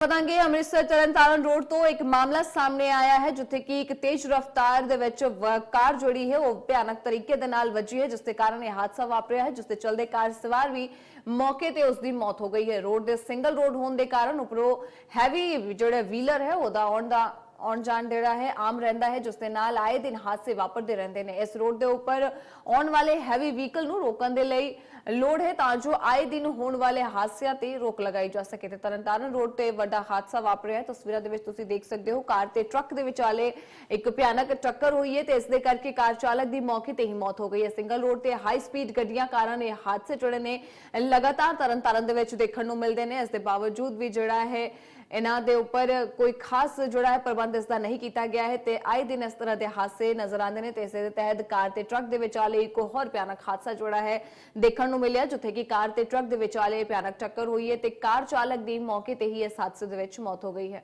ਪਤਾਂਗੇ Amritsar Tarn Taran road ਤੋਂ ਇੱਕ ਮਾਮਲਾ ਸਾਹਮਣੇ ਆਇਆ ਹੈ, ਜਿੱਥੇ ਕਿ ਇੱਕ ਤੇਜ਼ ਰਫ਼ਤਾਰ ਦੇ ਵਿੱਚ ਕਾਰ ਜਿਹੜੀ ਹੈ, ਉਹ ਭਿਆਨਕ ਤਰੀਕੇ ਦੇ ਨਾਲ ਵੱਜੀ ਹੈ, ਜਿਸ ਦੇ ਕਾਰਨ ਇਹ ਹਾਦਸਾ ਵਾਪਰਿਆ ਹੈ, ਜਿਸ ਦੇ ਚਲਦੇ ਕਾਰ ਸਵਾਰ ਵੀ ਮੌਕੇ ਤੇ ਉਸ ਦੀ ਮੌਤ ਹੋ ਗਈ ਹੈ। ਰੋਡ ਦੇ ਸਿੰਗਲ ਰੋਡ ਹੋਣ ਦੇ ਕਾਰਨ ਉਪਰੋਂ ਹੈਵੀ ਜਿਹੜਾ ਵੀਲਰ ਹੈ, ਉਹਦਾ ਆਉਣ ਦਾ ਆਉਣ ਜਾਣ ਜਿਹੜਾ ਹੈ, ਆਮ ਰਹਿੰਦਾ ਹੈ ਜਿਸ ਦੇ ਨਾਲ ਆਏ ਦਿਨ ਹਾਦਸੇ ਵਾਪਰਦੇ ਰਹਿੰਦੇ ਨੇ। ਇਸ ਰੋਡ ਦੇ ਉੱਪਰ ਆਉਣ ਵਾਲੇ ਹੈਵੀ ਵਹੀਕਲ ਨੂੰ ਰੋਕਣ ਦੇ ਲਈ ਲੋੜ ਹੈ ਤਾਂ ਜੋ ਆਏ ਦਿਨ ਹੋਣ ਵਾਲੇ ਹਾਦਸਿਆਂ ਤੇ ਰੋਕ ਲਗਾਈ ਜਾ ਸਕੇ ਤੇ ਤਰਨਤਾਰਨ ਰੋਡ ਤੇ ਵੱਡਾ ਹਾਦਸਾ ਵਾਪਰਿਆ ਹੈ। ਤਸਵੀਰਾਂ ਦੇ ਵਿੱਚ ਤੁਸੀਂ ਦੇਖ ਸਕਦੇ ਹੋ, ਕਾਰ ਤੇ ਟਰੱਕ ਦੇ ਵਿਚਾਲੇ ਇੱਕ ਭਿਆਨਕ ਟੱਕਰ ਹੋਈ ਹੈ ਤੇ ਇਸ ਦੇ ਕਰਕੇ ਕਾਰ ਚਾਲਕ ਦੀ ਮੌਕੇ ਤੇ ਹੀ ਮੌਤ ਹੋ ਗਈ ਹੈ। ਸਿੰਗਲ ਰੋਡ ਤੇ ਹਾਈ ਸਪੀਡ ਗੱਡੀਆਂ ਕਾਰਨ ਇਹ ਹਾਦਸੇ ਜਿਹੜੇ ਨੇ ਲਗਾਤਾਰ ਤਰਨਤਾਰਨ ਦੇ ਵਿੱਚ ਦੇਖਣ ਨੂੰ ਮਿਲਦੇ ਨੇ। ਇਸ ਦੇ ਬਾਵਜੂਦ ਵੀ ਜਿਹੜਾ ਹੈ ਇਹਨਾਂ ਦੇ ਉੱਪਰ ਕੋਈ ਖਾਸ ਜਿਹੜਾ ਹੈ ਪ੍ਰਬੰਧ ਇਸ ਦਾ ਨਹੀਂ ਕੀਤਾ ਗਿਆ ਹੈ ਤੇ ਆਏ ਦਿਨ ਇਸ ਤਰ੍ਹਾਂ ਦੇ ਹਾਦਸੇ ਨਜ਼ਰ ਆਉਂਦੇ ਨੇ ਤੇ ਇਸੇ ਦੇ ਤਹਿਤ ਕਾਰ ਤੇ ਟਰੱਕ ਦੇ ਵਿਚਾਲੇ ਇੱਕ ਹੋਰ ਭਿਆਨਕ ਹਾਦਸਾ ਜਿਹੜਾ ਹੈ ਦੇਖਣ ਨੂੰ ਮਿਲਿਆ, ਜਿੱਥੇ ਕਿ ਕਾਰ ਤੇ ਟਰੱਕ ਦੇ ਵਿਚਾਲੇ ਭਿਆਨਕ ਟੱਕਰ ਹੋਈ ਹੈ ਤੇ ਕਾਰ ਚਾਲਕ ਦੀ ਮੌਕੇ ਤੇ ਹੀ ਇਸ ਹਾਦਸੇ ਦੇ ਵਿੱਚ ਮੌਤ ਹੋ ਗਈ ਹੈ।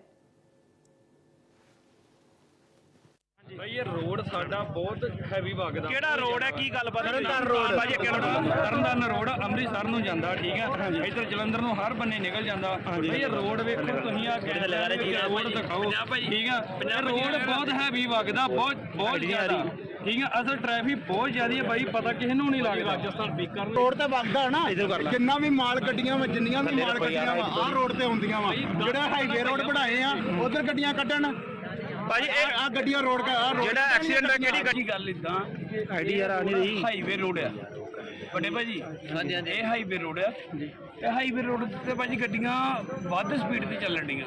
ਭਾਈ ਇਹ ਰੋਡ ਸਾਡਾ ਬਹੁਤ ਹੈਵੀ ਵਗਦਾ। ਕਿਹੜਾ ਰੋਡ ਹੈ? ਕੀ ਗੱਲ ਪਤਾ ਤਰਨਤਾਰਨ ਰੋਡ। ਭਾਜੀ ਕਿਹੜਾ ਤਰਨਤਾਰਨ ਰੋਡ ਅੰਮ੍ਰਿਤਸਰ ਨੂੰ ਜਾਂਦਾ ਠੀਕ ਹੈ? ਇੱਧਰ ਜਲੰਧਰ ਨੂੰ ਹਰ ਬੰਨੇ ਨਿਕਲ ਜਾਂਦਾ। ਭਾਈ ਇਹ ਰੋਡ ਵੇਖੋ ਤੁਸੀਂ ਆ ਕੇ ਰੋਡ ਦਿਖਾਓ। ਠੀਕ ਹੈ? ਰੋਡ ਬਹੁਤ ਹੈਵੀ ਵਗਦਾ ਬਹੁਤ ਬਹੁਤ ਜ਼ਿਆਦਾ। ਠੀਕ ਹੈ? ਅਸਲ ਟ੍ਰੈਫਿਕ ਬਹੁਤ ਜ਼ਿਆਦੀ ਹੈ ਭਾਈ ਪਤਾ ਕਿਸੇ ਨੂੰ ਨਹੀਂ ਲੱਗਦਾ। ਰਾਜਸਥਾਨ ਬੀਕਰ ਰੋਡ ਤਾਂ ਵਗਦਾ ਨਾ। ਇਧਰ ਕਰ ਜਿੰਨਾ ਵੀ ਮਾਲ ਗੱਡੀਆਂ ਵਾ ਜਿੰਨੀਆਂ ਵੀ ਮਾਲ ਗੱਡੀਆਂ ਵਾ ਆਹ ਰੋਡ ਤੇ ਹੁੰਦੀਆਂ ਵਾ। ਜਿਹੜਾ ਹਾਈਵੇ ਰੋਡ ਬਣਾਏ ਆ ਉਧਰ ਗੱਡੀਆਂ ਕੱਢਣ। ਭਾਜੀ ਇਹ ਆ ਗੱਡੀਆਂ ਰੋਡ ਆ ਜਿਹੜਾ ਐਕਸੀਡੈਂਟ ਹੋਇਆ ਕਿਹੜੀ ਗੱਡੀ ਗੱਲ ਇਦਾਂ ਆਈਡੀ ਯਾਰ ਆ ਨਹੀਂ ਰਹੀ। ਹਾਈਵੇ ਰੋਡ ਆ। ਵੱਡੇ ਭਾਜੀ ਹਾਂਜੀ ਹਾਂਜੀ। ਇਹ ਹਾਈਵੇ ਰੋਡ ਆ। ਇਹ ਹਾਈਵੇ ਰੋਡ ਤੇ ਭਾਜੀ ਗੱਡੀਆਂ ਵੱਧ ਸਪੀਡ ਤੇ ਚੱਲਣ ਡੀਆਂ।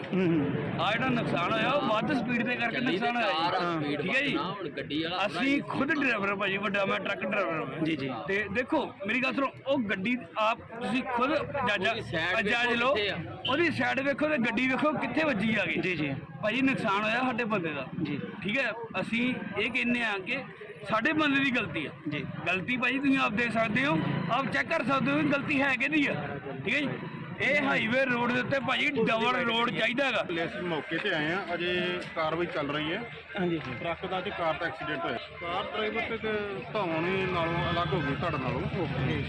ਆ ਜਿਹੜਾ ਨੁਕਸਾਨ ਹੋਇਆ ਉਹ ਵੱਧ ਸਪੀਡ ਤੇ ਕਰਕੇ ਨੁਕਸਾਨ ਹੋਇਆ। ਠੀਕ ਹੈ ਜੀ? ਅਸੀਂ ਖੁਦ ਡਰਾਈਵਰ ਭਾਜੀ ਵੱਡਾ ਮੈਂ ਟਰੱਕ ਡਰਾਈਵਰ ਹਾਂ ਜੀ, ਜੀ। ਤੇ ਦੇਖੋ ਮੇਰੀ ਗੱਲ ਸੁਣੋ ਉਹ ਗੱਡੀ ਆਪ ਤੁਸੀਂ ਖੁਦ ਜਾਜਾ ਜਾਜ ਵੇਖੋ ਲਓ। ਉਹਦੀ ਸਾਈਡ ਵੇਖੋ ਤੇ ਗੱਡੀ ਵੇਖੋ ਕਿੱਥੇ ਵੱਜੀ ਆ ਗਈ। ਜੀ ਜੀ। ਭਾਜੀ ਨੁਕਸਾਨ ਹੋਇਆ ਸਾਡੇ ਬੰਦੇ ਦਾ। ਜੀ। ਠੀਕ ਹੈ? ਅਸੀਂ ਇਹ ਕਹਿੰਦੇ ਆ ਕਿ ਸਾਡੇ ਬੰਦੇ ਦੀ ਗਲਤੀ ਆ। ਜੀ। ਗਲਤੀ ਭਾਜੀ ਤੁਸੀਂ ਆਪ ਦੇਖ ਸਕਦੇ ਹੋ ਆਪ ਚੈੱਕ ਕਰ ਸਕਦੇ ਹੋ ਕਿ ਗਲਤੀ ਹੈ ਕਿਹਦੀ ਆ। ਠੀਕ ਹੈ ਜੀ? ਇਹ ਹਾਈਵੇ ਰੋਡ ਦੇ ਉੱਤੇ ਭਾਜੀ ਡਬਲ ਰੋਡ ਚਾਹੀਦਾ ਹੈਗਾ। ਅਸੀਂ ਮੌਕੇ ਤੇ ਆਏ ਆ ਅਜੇ ਕਾਰਵਾਈ ਚੱਲ ਰਹੀ ਹੈ। ਹਾਂਜੀ। ਟਰੱਕ ਦਾ ਤੇ ਕਾਰ ਦਾ ਐਕਸੀਡੈਂਟ ਹੋਇਆ। ਕਾਰ ਡਰਾਈਵਰ ਤੇ ਧੌਣ ਨਾਲੋਂ ਅਲੱਗ ਹੋ ਗਈ ਤੁਹਾਡੇ ਨਾਲੋਂ।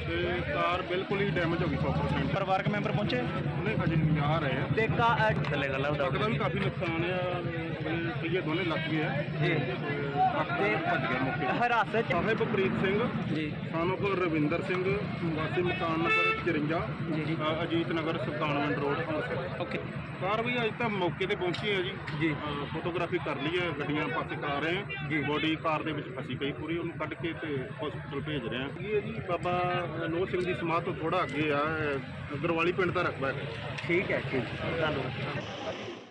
ਤੇ ਕਾਰ ਬਿਲਕੁਲ ਹੀ ਡੈਮੇਜ ਹੋ ਗਈ 100% ਪਰਿਵਾਰਕ ਮੈਂਬਰ ਪਹੁੰਚੇ? ਉਹਨੇ ਅਜੇ ਨਹੀਂ ਆ ਰਹੇ। ਆ ਤੇ ਕਾ ਥੱਲੇ ਗੱਲ ਆ ਟਰੱਕ ਦਾ ਵੀ ਕਾਫੀ ਨੁਕਸਾਨ ਆ ਉਹਦੇ ਪਹੀਏ ਦੋਨੇ ਲੱਗ ਗਏ ਆ। ਜੀ। ਟਰੱਕ ਦਾ ਭੱਜ ਗਿਆ ਮੌਕੇ ਤੇ। ਹਰਾਸਤ ਚ। ਸਾਹਿਬਪ੍ਰੀਤ ਸਿੰਘ ਜੀ। ਸਾਨੂੰ ਕੋਲ ਰਵਿੰਦਰ ਸਿੰਘ ਵਾਸੀ ਮਕਾਨ ਨੰਬਰ 54 ਜੀ, ਜੀ। ਅ, Ajit Nagar Sultanwind road Amritsar. Okay. Car ਵੀ ਅੱਜ ਤਾਂ ਮੌਕੇ ਤੇ ਪਹੁੰਚੀ ਹੈ ਜੀ। ਜੀ। ਅ, ਫੋਟੋਗ੍ਰਾਫੀ ਕਰ ਲਈ ਹੈ ਗੱਡੀਆਂ ਪਾਸੇ ਕਰਾ ਰਹੇ ਹਾਂ। ਜੀ। ਬੋਡੀ ਕਾਰ ਦੇ ਵਿੱਚ ਫਸੀ ਪਈ ਪੂਰੀ ਉਹਨੂੰ ਕੱਢ ਕੇ ਤੇ ਹਸਪੀਟਲ ਭੇਜ ਰਹੇ ਹਾਂ। ਇਹ ਜੀ ਬਾਬਾ ਨੋਹ ਸਿੰਘ ਦੀ ਸਮਾਧ ਤੋਂ ਥੋੜਾ ਅੱਗੇ ਆ ਅ, ਗਰਵਾਲੀ ਪਿੰਡ ਦਾ ਰਕਬਾ ਹੈ। ਠੀਕ ਹੈ ਠੀਕ ਧੰਨਵਾਦ।